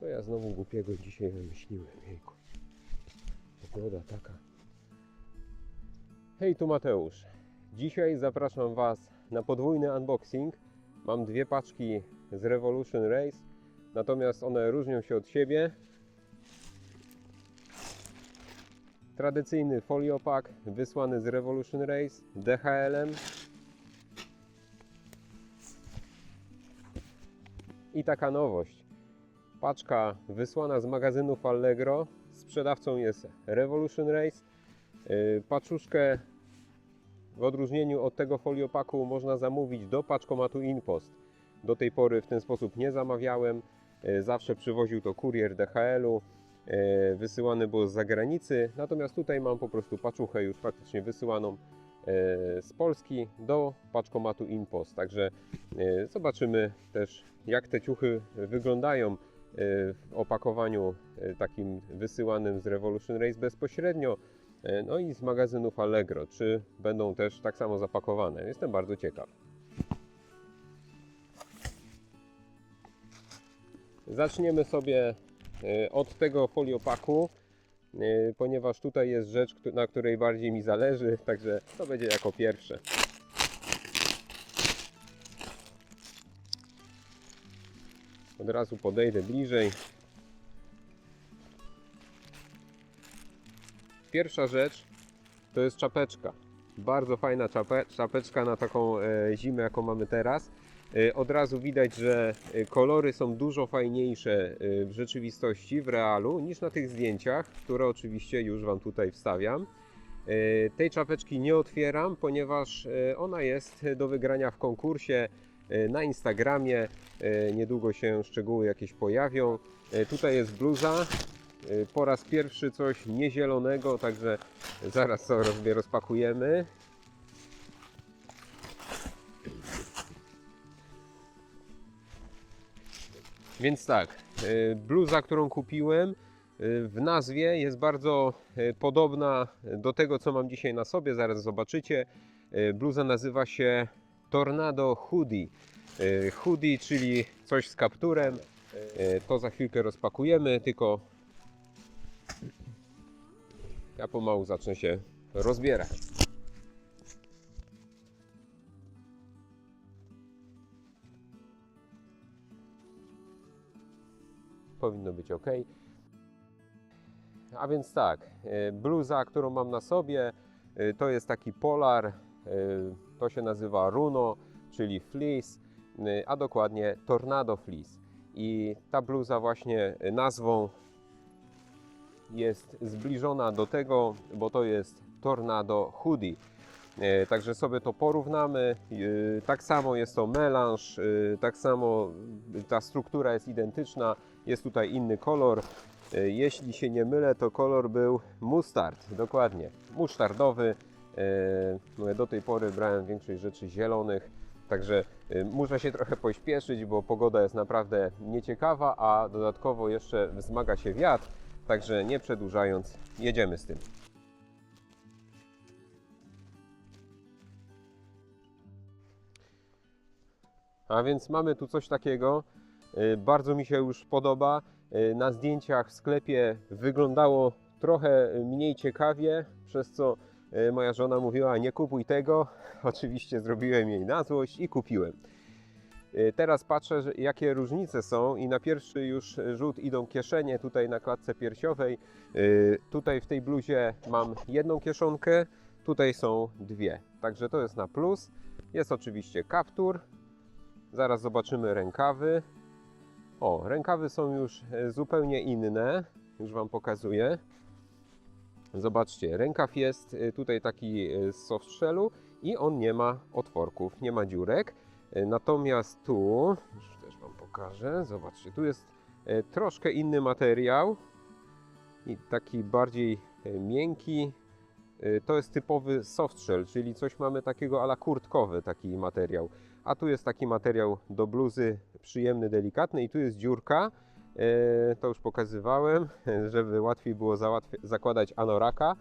Co ja znowu głupiego dzisiaj wymyśliłem, jejku. Pogoda taka. Hej, tu Mateusz. Dzisiaj zapraszam Was na podwójny unboxing. Mam dwie paczki z Revolution Race, natomiast one różnią się od siebie. Tradycyjny foliopak wysłany z Revolution Race DHL-em. I taka nowość. Paczka wysłana z magazynów Allegro. Sprzedawcą jest Revolution Race. Yy, Paczuszkę w odróżnieniu od tego foliopaku można zamówić do paczkomatu InPost. Do tej pory w ten sposób nie zamawiałem. Yy, Zawsze przywoził to kurier DHL-u. Yy, Wysyłany był z zagranicy. Natomiast tutaj mam po prostu paczuchę już faktycznie wysyłaną z Polski do paczkomatu InPost. Także zobaczymy też jak te ciuchy wyglądają w opakowaniu e, takim wysyłanym z Revolution Race bezpośrednio, e, no i z magazynów Allegro. Czy będą też tak samo zapakowane? Jestem bardzo ciekaw. Zaczniemy sobie od tego foliopaku, ponieważ tutaj jest rzecz, na której bardziej mi zależy, także to będzie jako pierwsze. Od razu podejdę bliżej. Pierwsza rzecz to jest czapeczka. Bardzo fajna czape, czapeczka na taką e, zimę, jaką mamy teraz. E, od razu widać, że e, kolory są dużo fajniejsze w rzeczywistości, w realu, niż na tych zdjęciach, które oczywiście już Wam tutaj wstawiam. Tej czapeczki nie otwieram, ponieważ ona jest do wygrania w konkursie na Instagramie. E, Niedługo się szczegóły jakieś pojawią. E, Tutaj jest bluza. E, Po raz pierwszy coś niezielonego, także zaraz sobie rozpakujemy. Więc tak, e, bluza, którą kupiłem, e, w nazwie jest bardzo e, podobna do tego, co mam dzisiaj na sobie. Zaraz zobaczycie. E, Bluza nazywa się Tornado Hoodie. E, Hoodie, czyli coś z kapturem. E, To za chwilkę rozpakujemy, tylko ja pomału zacznę się rozbierać. Powinno być ok. A więc tak, e, bluza, którą mam na sobie, to jest taki polar, to się nazywa runo, czyli fleece, e, a dokładnie tornado fleece. I ta bluza właśnie e, nazwą jest zbliżona do tego, bo to jest tornado hoodie. E, Także sobie to porównamy. E, Tak samo jest to melanż, e, tak samo ta struktura jest identyczna. Jest tutaj inny kolor. E, Jeśli się nie mylę, to kolor był mustard, dokładnie, musztardowy. E, Do tej pory brałem większość rzeczy zielonych, także e, muszę się trochę pośpieszyć, bo pogoda jest naprawdę nieciekawa, a dodatkowo jeszcze wzmaga się wiatr, także nie przedłużając, jedziemy z tym. A więc mamy tu coś takiego. y, Bardzo mi się już podoba. Na zdjęciach w sklepie wyglądało trochę mniej ciekawie, przez co moja żona mówiła: Nie kupuj tego. Oczywiście zrobiłem jej na złość i kupiłem. Y, Teraz patrzę, jakie różnice są, i na pierwszy już rzut idą kieszenie tutaj na klatce piersiowej. Y, Tutaj w tej bluzie mam jedną kieszonkę, tutaj są dwie. Także to jest na plus. Jest oczywiście kaptur, Zaraz zobaczymy rękawy. O, rękawy są już e, zupełnie inne. Już Wam pokazuję. Zobaczcie, rękaw jest e, tutaj taki e, z softshellu i on nie ma otworków, nie ma dziurek. E, Natomiast tu, już też Wam pokażę, zobaczcie, tu jest troszkę inny materiał i taki bardziej miękki. To jest typowy softshell, czyli coś mamy takiego ala kurtkowy taki materiał a tu jest taki materiał do bluzy przyjemny, delikatny i tu jest dziurka, to już pokazywałem, żeby łatwiej było zakładać anoraka.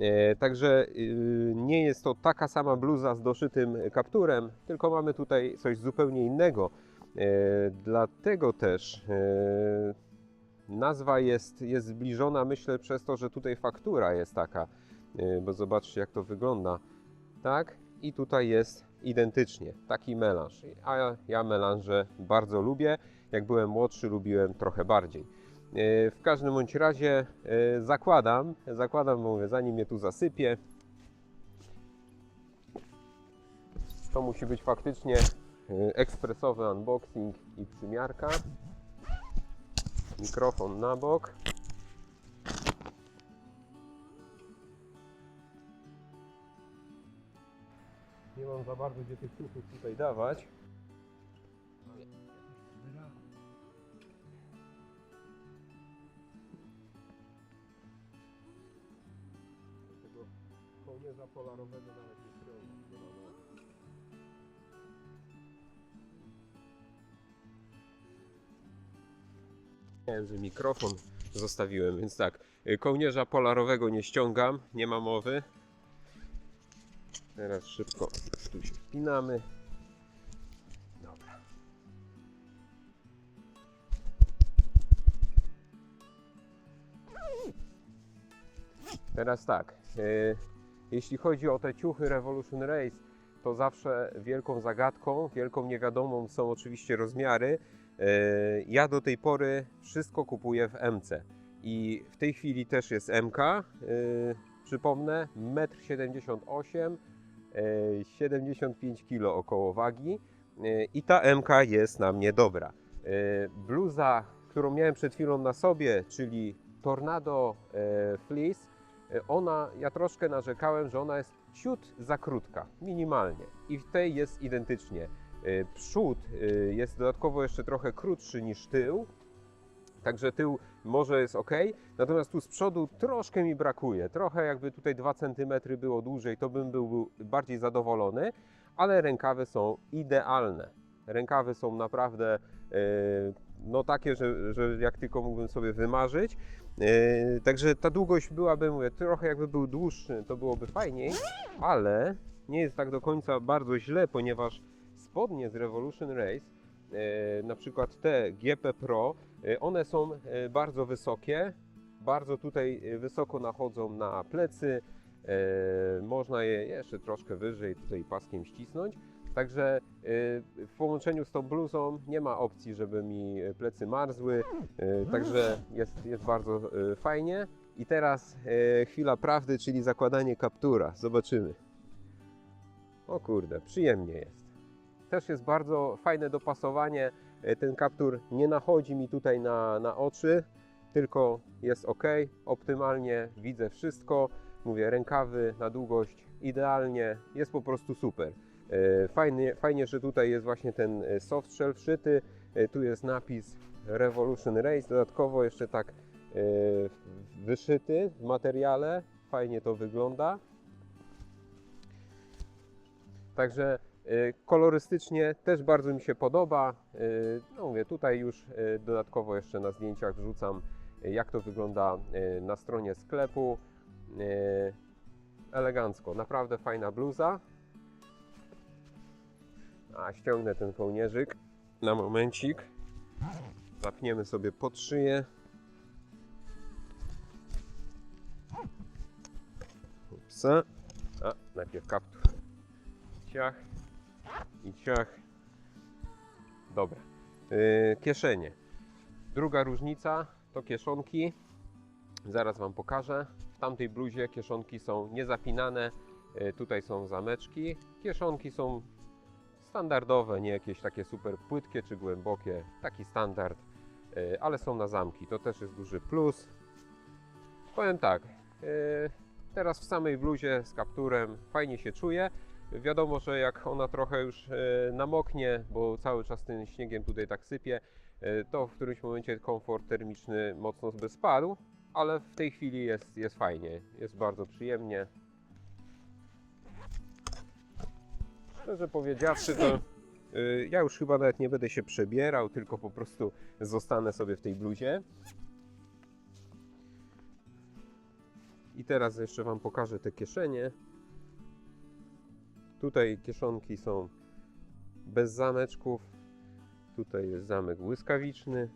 E, Także y, nie jest to taka sama bluza z doszytym kapturem, tylko mamy tutaj coś zupełnie innego. E, Dlatego też e, nazwa jest, jest zbliżona, myślę, przez to, że tutaj faktura jest taka, bo zobaczcie, jak to wygląda. Tak, i tutaj jest identycznie, taki melanż. A ja melanże bardzo lubię. Jak byłem młodszy, lubiłem trochę bardziej. Y, W każdym bądź razie y, zakładam, zakładam, mówię, zanim mnie tu zasypie, to musi być faktycznie y, ekspresowy unboxing i przymiarka. Mikrofon na bok. Nie mam za bardzo gdzie tych ciuchów tutaj dawać. Polarowego nawet nie mowy. Wiem, że mikrofon zostawiłem, więc tak. y, Kołnierza polarowego nie ściągam, nie ma mowy. Teraz szybko tu się wpinamy. Dobra. Teraz tak. y, Jeśli chodzi o te ciuchy Revolution Race, to zawsze wielką zagadką, wielką niewiadomą są oczywiście rozmiary. E, Ja do tej pory wszystko kupuję w MC i w tej chwili też jest MK. e, Przypomnę, 1,78 m, e, 75 kg około wagi e, i ta MK jest na mnie dobra. Bluza, którą miałem przed chwilą na sobie, czyli Tornado Fleece, ona, ja troszkę narzekałem, że ona jest ciut za krótka, minimalnie i w tej jest identycznie. Y, Przód y, jest dodatkowo jeszcze trochę krótszy niż tył, także tył może jest ok, natomiast tu z przodu troszkę mi brakuje. Trochę jakby tutaj 2 cm było dłużej, to bym był, bardziej zadowolony, ale rękawy są idealne. Rękawy są naprawdę y, no takie, że, że jak tylko mógłbym sobie wymarzyć. Y, Także ta długość byłaby, mówię, trochę jakby był dłuższy, to byłoby fajniej, ale nie jest tak do końca bardzo źle, ponieważ spodnie z Revolution Race, e, na przykład te GP Pro, e, one są bardzo wysokie, bardzo tutaj wysoko nachodzą na plecy, można je jeszcze troszkę wyżej tutaj paskiem ścisnąć. Także e, w połączeniu z tą bluzą nie ma opcji, żeby mi plecy marzły, e, także jest, jest bardzo e, fajnie. I teraz chwila prawdy, czyli zakładanie kaptura. Zobaczymy. O kurde, przyjemnie jest. Też jest bardzo fajne dopasowanie. Ten kaptur nie nachodzi mi tutaj na, na oczy, tylko jest ok, optymalnie widzę wszystko. Mówię, rękawy na długość idealnie, jest po prostu super. E, Fajnie, fajnie, że tutaj jest właśnie ten e, soft shell wszyty. E, Tu jest napis Revolution Race, dodatkowo jeszcze tak wyszyty w materiale. Fajnie to wygląda. Także kolorystycznie też bardzo mi się podoba. No mówię, tutaj już dodatkowo jeszcze na zdjęciach wrzucam jak to wygląda na stronie sklepu. Elegancko, naprawdę fajna bluza. A ściągnę ten kołnierzyk na momencik. Zapniemy sobie pod szyję. Upsa. A, najpierw kaptur ciach i ciach. Dobra. Yy, kieszenie. Druga różnica to kieszonki. Zaraz Wam pokażę. W tamtej bluzie kieszonki są niezapinane. Yy, tutaj są zameczki. Kieszonki są standardowe, nie jakieś takie super płytkie czy głębokie. Taki standard, yy, ale są na zamki. To też jest duży plus. Powiem tak. Yy, teraz w samej bluzie z kapturem fajnie się czuję. Wiadomo, że jak ona trochę już e, namoknie, bo cały czas tym śniegiem tutaj tak sypie, e, to w którymś momencie komfort termiczny mocno by spadł, ale w tej chwili jest, jest fajnie, jest bardzo przyjemnie. Szczerze powiedziawszy, to e, ja już chyba nawet nie będę się przebierał, tylko po prostu zostanę sobie w tej bluzie. I teraz jeszcze Wam pokażę te kieszenie. Tutaj kieszonki są bez zameczków. Tutaj jest zamek błyskawiczny.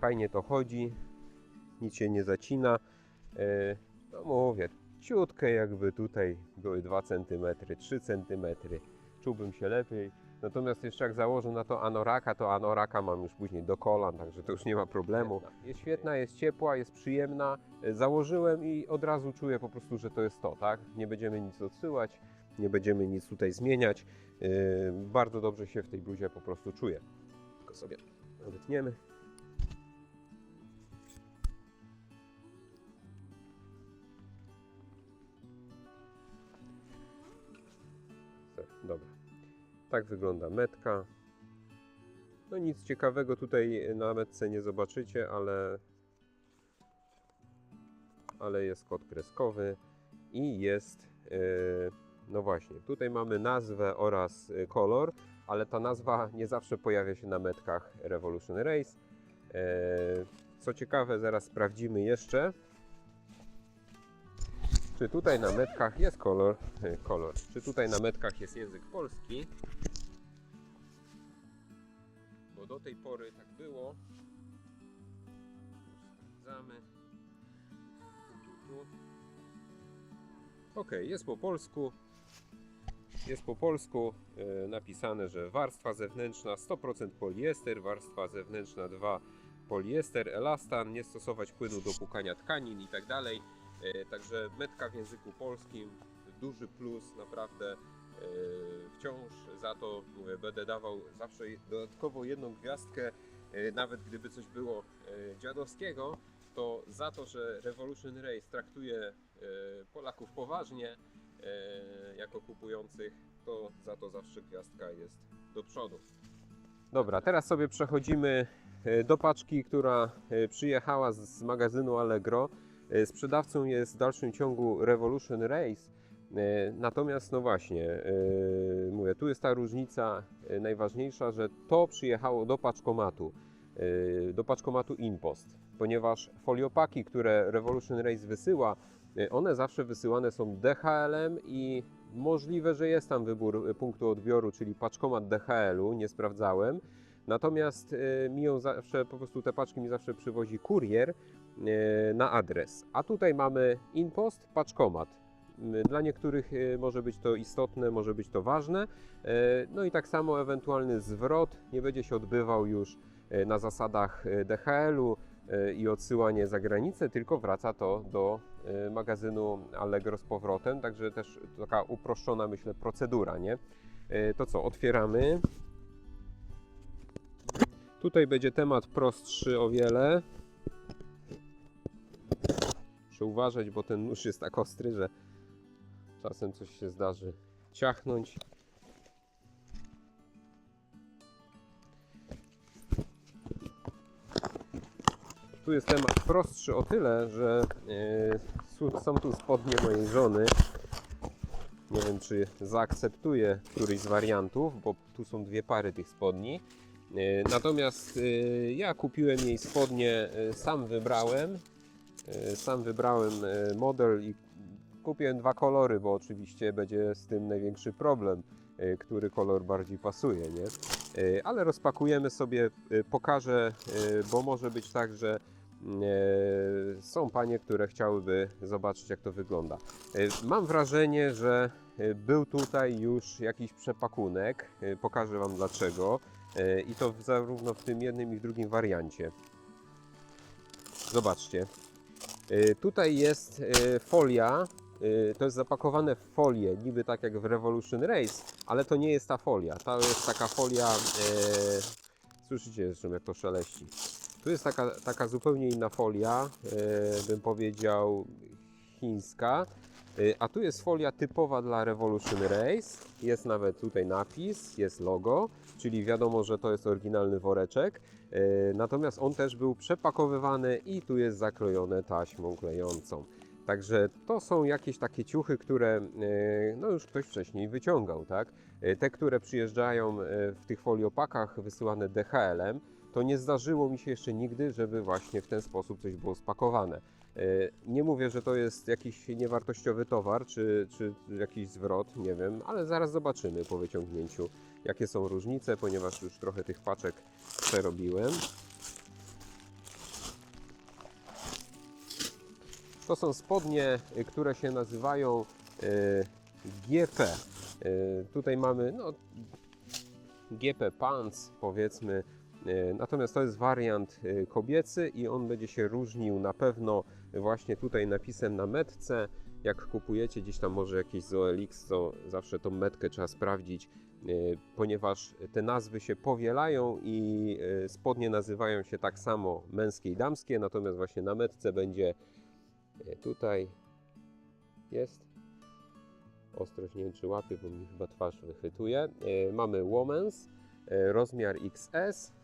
fajnie to chodzi, nic się nie zacina. E, No mówię, ciutkę jakby tutaj były 2 cm, 3 cm, czułbym się lepiej. Natomiast jeszcze jak założę na to anoraka, to anoraka mam już później do kolan, także to już nie ma problemu. Jest świetna, jest ciepła, jest przyjemna. E, Założyłem i od razu czuję po prostu, że to jest to, tak? Nie będziemy nic odsyłać, nie będziemy nic tutaj zmieniać. E, Bardzo dobrze się w tej bluzie po prostu czuję. Tylko sobie odetniemy. Tak wygląda metka. No nic ciekawego tutaj na metce nie zobaczycie, ale ale jest kod kreskowy i jest e, no właśnie, tutaj mamy nazwę oraz kolor, ale ta nazwa nie zawsze pojawia się na metkach Revolution Race. E, Co ciekawe, zaraz sprawdzimy jeszcze, czy tutaj na metkach jest kolor, e, kolor, czy tutaj na metkach jest język polski. Bo do tej pory tak było. Sprawdzamy. Ok, jest po polsku. Jest po polsku e, napisane, że warstwa zewnętrzna 100% poliester, warstwa zewnętrzna 2 poliester, elastan, nie stosować płynu do płukania tkanin i tak dalej. E, Także metka w języku polskim, duży plus, naprawdę. e, Wciąż za to mówię, będę dawał zawsze dodatkowo jedną gwiazdkę, e, nawet gdyby coś było dziadowskiego, to za to, że Revolution Race traktuje Polaków poważnie jako kupujących, to za to zawsze gwiazdka jest do przodu. Dobra, teraz sobie przechodzimy do paczki, która przyjechała z magazynu Allegro. E, Sprzedawcą jest w dalszym ciągu Revolution Race. E, Natomiast, no właśnie, e, mówię, tu jest ta różnica najważniejsza, że to przyjechało do paczkomatu, do paczkomatu InPost, ponieważ foliopaki, które Revolution Race wysyła, one zawsze wysyłane są DHL-em i możliwe, że jest tam wybór punktu odbioru, czyli paczkomat DHL-u, nie sprawdzałem. Natomiast mi ją zawsze, po prostu te paczki mi zawsze przywozi kurier na adres. A tutaj mamy InPost, paczkomat. Dla niektórych e, może być to istotne, może być to ważne. E, No i tak samo ewentualny zwrot nie będzie się odbywał już e, na zasadach e, DHL-u e, i odsyłanie za granicę, tylko wraca to do e, magazynu Allegro z powrotem. Także też taka uproszczona, myślę, procedura, nie? E, To co, otwieramy. Tutaj będzie temat prostszy o wiele. Uważać, bo ten nóż jest tak ostry, że czasem coś się zdarzy ciachnąć. Tu jest temat prostszy o tyle, że su- są tu spodnie mojej żony. Nie wiem, czy zaakceptuje któryś z wariantów, bo tu są dwie pary tych spodni. E, Natomiast e, ja kupiłem jej spodnie, sam wybrałem. E, Sam wybrałem e, model i kupiłem dwa kolory, bo oczywiście będzie z tym największy problem, e, który kolor bardziej pasuje, nie? Ale rozpakujemy sobie, pokażę, bo może być tak, że są panie, które chciałyby zobaczyć, jak to wygląda. Mam wrażenie, że był tutaj już jakiś przepakunek. Pokażę Wam dlaczego. I to zarówno w tym jednym i w drugim wariancie. Zobaczcie. E, Tutaj jest e, folia. e, To jest zapakowane w folię, niby tak jak w Revolution Race, ale to nie jest ta folia. To jest taka folia. E, słyszycie zresztą, jak to szeleści. Tu jest taka, taka zupełnie inna folia, e, bym powiedział chińska. E, A tu jest folia typowa dla Revolution Race. Jest nawet tutaj napis, jest logo, czyli wiadomo, że to jest oryginalny woreczek. E, Natomiast on też był przepakowywany i tu jest zaklejone taśmą klejącą. Także to są jakieś takie ciuchy, które e, no już ktoś wcześniej wyciągał, tak? Te, które przyjeżdżają w tych foliopakach wysyłane DHL-em, to nie zdarzyło mi się jeszcze nigdy, żeby właśnie w ten sposób coś było spakowane. E, nie mówię, że to jest jakiś niewartościowy towar, czy, czy jakiś zwrot, nie wiem, ale zaraz zobaczymy po wyciągnięciu, jakie są różnice, ponieważ już trochę tych paczek przerobiłem. To są spodnie, y, które się nazywają y, GP. Y, tutaj mamy no, GP Pants, powiedzmy, Y, Natomiast to jest wariant y, kobiecy i on będzie się różnił na pewno właśnie tutaj napisem na metce. Jak kupujecie gdzieś tam może jakieś z OLX, to zawsze tą metkę trzeba sprawdzić, y, ponieważ te nazwy się powielają i spodnie nazywają się tak samo męskie i damskie, natomiast właśnie na metce będzie tutaj jest ostrość, nie wiem czy łapie, bo mi chyba twarz wychwytuje. Mamy Womens, rozmiar XS.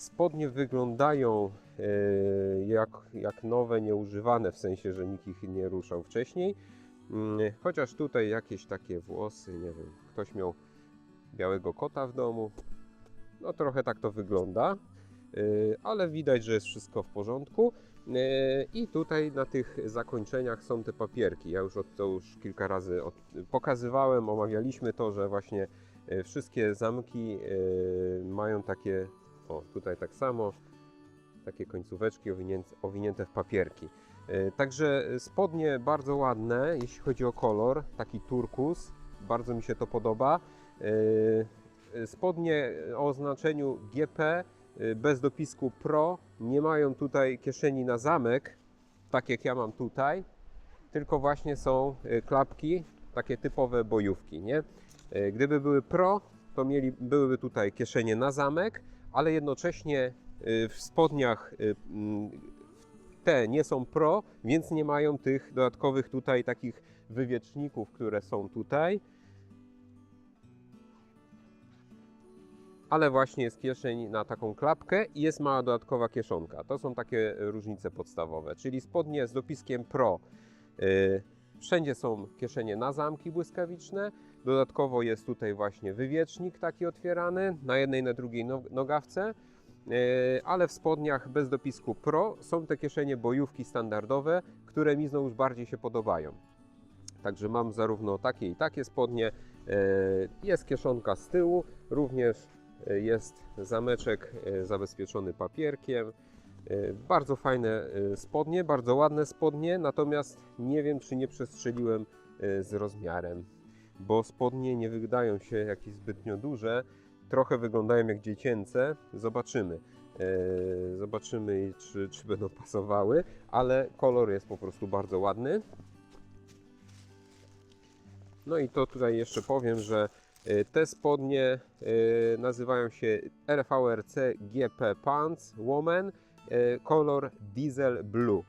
Spodnie wyglądają y, jak, jak nowe, nieużywane, w sensie, że nikt ich nie ruszał wcześniej. Mm, Chociaż tutaj jakieś takie włosy, nie wiem, ktoś miał białego kota w domu. No trochę tak to wygląda, y, ale widać, że jest wszystko w porządku. Y, I tutaj na tych zakończeniach są te papierki. Ja już od, to już kilka razy pokazywałem, omawialiśmy to, że właśnie wszystkie zamki mają takie, o tutaj tak samo, takie końcóweczki owinięte, owinięte w papierki. Y, Także spodnie bardzo ładne, jeśli chodzi o kolor, taki turkus, bardzo mi się to podoba. Y, Spodnie o oznaczeniu GP y, bez dopisku Pro nie mają tutaj kieszeni na zamek, tak jak ja mam tutaj, tylko właśnie są klapki, takie typowe bojówki, nie? Gdyby były Pro, to mieli, byłyby tutaj kieszenie na zamek, ale jednocześnie y, w spodniach y, mm, te nie są Pro, więc nie mają tych dodatkowych tutaj takich wywieczników, które są tutaj. ale właśnie jest kieszeń na taką klapkę i jest mała dodatkowa kieszonka. To są takie różnice podstawowe, czyli spodnie z dopiskiem Pro. Yy, Wszędzie są kieszenie na zamki błyskawiczne. Dodatkowo jest tutaj właśnie wywiecznik taki otwierany na jednej, na drugiej no- nogawce. Yy, Ale w spodniach bez dopisku Pro są te kieszenie bojówki standardowe, które mi znowu bardziej się podobają. Także mam zarówno takie i takie spodnie. Yy, Jest kieszonka z tyłu, również yy, jest zameczek zabezpieczony papierkiem. Bardzo fajne spodnie, bardzo ładne spodnie, natomiast nie wiem, czy nie przestrzeliłem z rozmiarem, bo spodnie nie wydają się jakieś zbytnio duże, trochę wyglądają jak dziecięce. Zobaczymy. Yy, Zobaczymy, czy, czy będą pasowały, ale kolor jest po prostu bardzo ładny. No i to tutaj jeszcze powiem, że y, te spodnie y, nazywają się RVRC GP Pants Woman kolor Diesel Blue.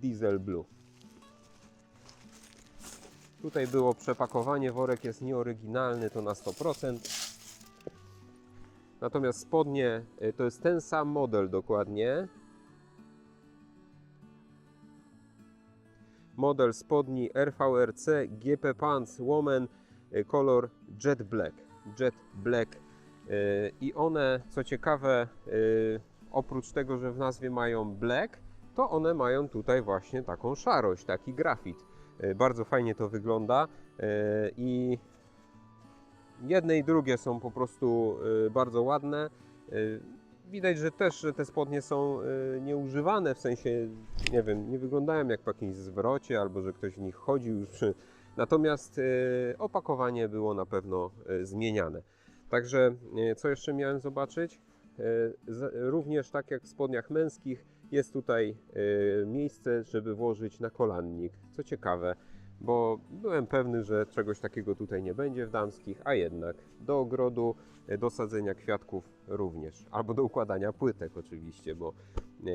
Diesel Blue. Tutaj było przepakowanie, worek jest nieoryginalny, to na 100%. Natomiast spodnie y, to jest ten sam model dokładnie. model spodni RVRC GP Pants Woman y, kolor Jet Black. Jet Black. Y, I one, co ciekawe, oprócz tego, że w nazwie mają black, to one mają tutaj właśnie taką szarość, taki grafit. Y, Bardzo fajnie to wygląda y, i jedne i drugie są po prostu y, bardzo ładne. Widać, że też te spodnie są nieużywane, w sensie, nie wiem, nie wyglądają jak po jakimś zwrocie, albo że ktoś w nich chodził już. Natomiast opakowanie było na pewno zmieniane. Także co jeszcze miałem zobaczyć? Również tak jak w spodniach męskich jest tutaj y, miejsce, żeby włożyć nakolannik. Co ciekawe, bo byłem pewny, że czegoś takiego tutaj nie będzie w damskich, a jednak do ogrodu, y, do sadzenia kwiatków również, albo do układania płytek oczywiście, bo e,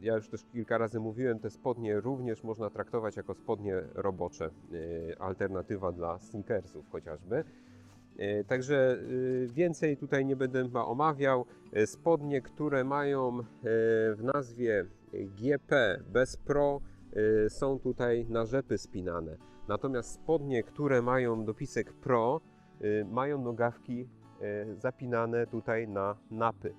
ja już też kilka razy mówiłem, te spodnie również można traktować jako spodnie robocze, alternatywa dla sneakersów chociażby. E, Także e, więcej tutaj nie będę chyba omawiał. E, Spodnie, które mają w nazwie GP bez Pro są tutaj na rzepy spinane. Natomiast spodnie, które mają dopisek Pro mają nogawki zapinane tutaj na napy.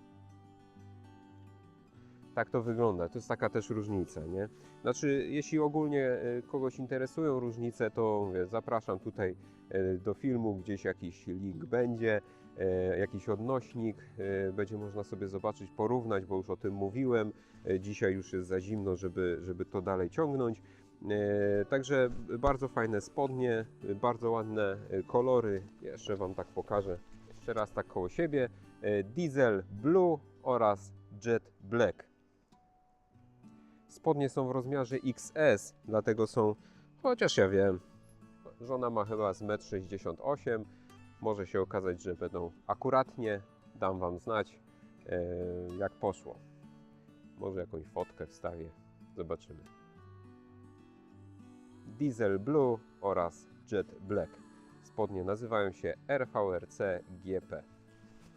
Tak to wygląda. To jest taka też różnica, nie? Znaczy, jeśli ogólnie e, kogoś interesują różnice, to mówię, zapraszam tutaj e, do filmu, gdzieś jakiś link będzie. e, jakiś odnośnik, będzie można sobie zobaczyć, porównać, bo już o tym mówiłem. Dzisiaj już jest za zimno, żeby, żeby to dalej ciągnąć. Także bardzo fajne spodnie, bardzo ładne kolory. Jeszcze Wam tak pokażę. Jeszcze raz tak koło siebie. Diesel Blue oraz Jet Black. Spodnie są w rozmiarze XS, dlatego są, chociaż ja wiem, żona ma chyba z 1,68 m. Może się okazać, że będą akuratnie. Dam Wam znać, e, jak poszło. Może jakąś fotkę wstawię. Zobaczymy. Diesel Blue oraz Jet Black. Spodnie nazywają się RVRC GP.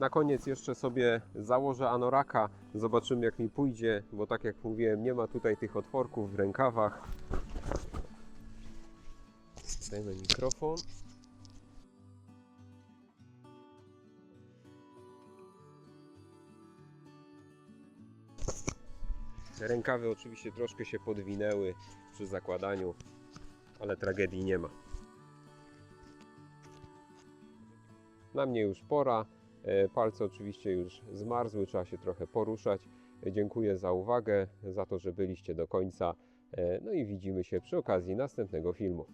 Na koniec jeszcze sobie założę anoraka. Zobaczymy jak mi pójdzie, bo tak jak mówiłem, nie ma tutaj tych otworków w rękawach. Dajmy mikrofon. Rękawy oczywiście troszkę się podwinęły przy zakładaniu, ale tragedii nie ma. Na mnie już pora. E, Palce oczywiście już zmarzły, trzeba się trochę poruszać. E, Dziękuję za uwagę, za to, że byliście do końca. E, No i widzimy się przy okazji następnego filmu.